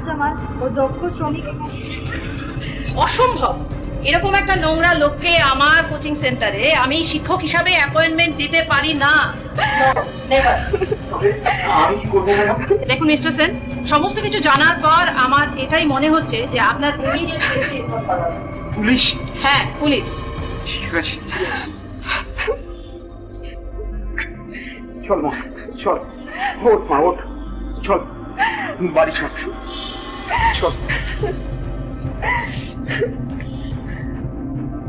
কাজ আমার ও দক্ষ শ্রমিক। অসম্ভব। এরকম একটা নোংরা লোককে আমার কোচিং সেন্টারে আমি শিক্ষক হিসাবে অ্যাপয়েন্টমেন্ট দিতে পারি না। দেখুন মিস্টার সেন সমস্ত কিছু জানার পর আমার এটাই মনে হচ্ছে যে আপনার। পুলিশ? হ্যাঁ পুলিশ। ঠিক আছে। চল মা চল। ওঠ মা ওঠ। চল। বাড়ি চল। চল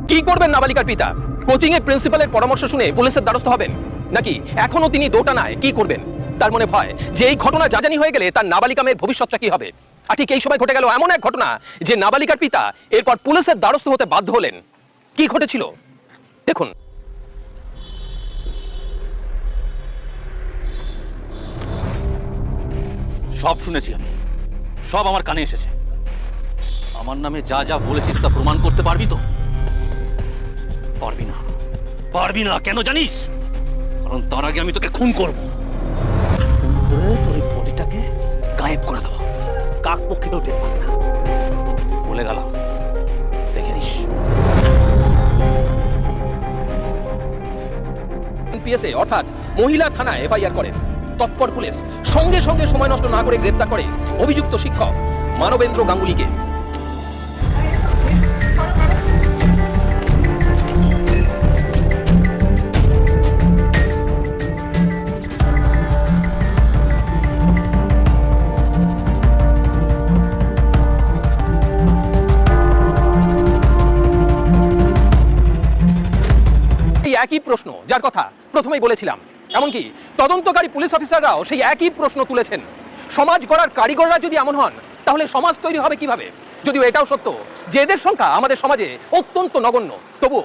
কি করবেন নাবালিকার পিতা? কোচিং এর প্রিন্সিপালের পরামর্শ শুনে পুলিশের দ্বারস্থ হবেন? নাকি এখনও তিনি দোটানায় কি করবেন? তার মনে ভয় যে এই ঘটনা জাজানি হয়ে গেলে তার নাবালিকা মেয়ের ভবিষ্যৎটা কি হবে? আর ঠিক এই সময় ঘটে গেল এমন এক ঘটনা যে নাবালিকার পিতা এরপর পুলিশের দ্বারস্থ হতে বাধ্য হলেন। কি ঘটেছিল? দেখুন। সব শুনেছি আমি। সব আমার কানে এসেছে। আমার নামে যা যা বলেছিস তা প্রমাণ করতে পারবি তো? পারবি না। পারবি না, কেন জানিস? কারণ তার আগে আমি তোকে খুন করব। খুন করে তোর এই বডিটাকে গায়েব করে দেবো। কাক পক্ষিতেও টের পাবে না। বলে গেলাম। দেখে নিস। পিএসএ অর্থাৎ মহিলা থানায় এফআইআর করেন। তৎপর পুলিশ সঙ্গে সঙ্গে সময় নষ্ট না করে গ্রেপ্তার করে অভিযুক্ত শিক্ষক মানবেন্দ্র গাঙ্গুলিকে। একই প্রশ্ন, যার কথা প্রথমেই বলেছিলাম। এমনকি তদন্তকারী পুলিশ অফিসাররাও সেই একই প্রশ্ন তুলেছেন। সমাজ গড়ার কারিগররা যদি এমন হন, তাহলে সমাজ তৈরি হবে কীভাবে? যদিও এটাও সত্য যে এদের সংখ্যা আমাদের সমাজে অত্যন্ত নগণ্য। তবুও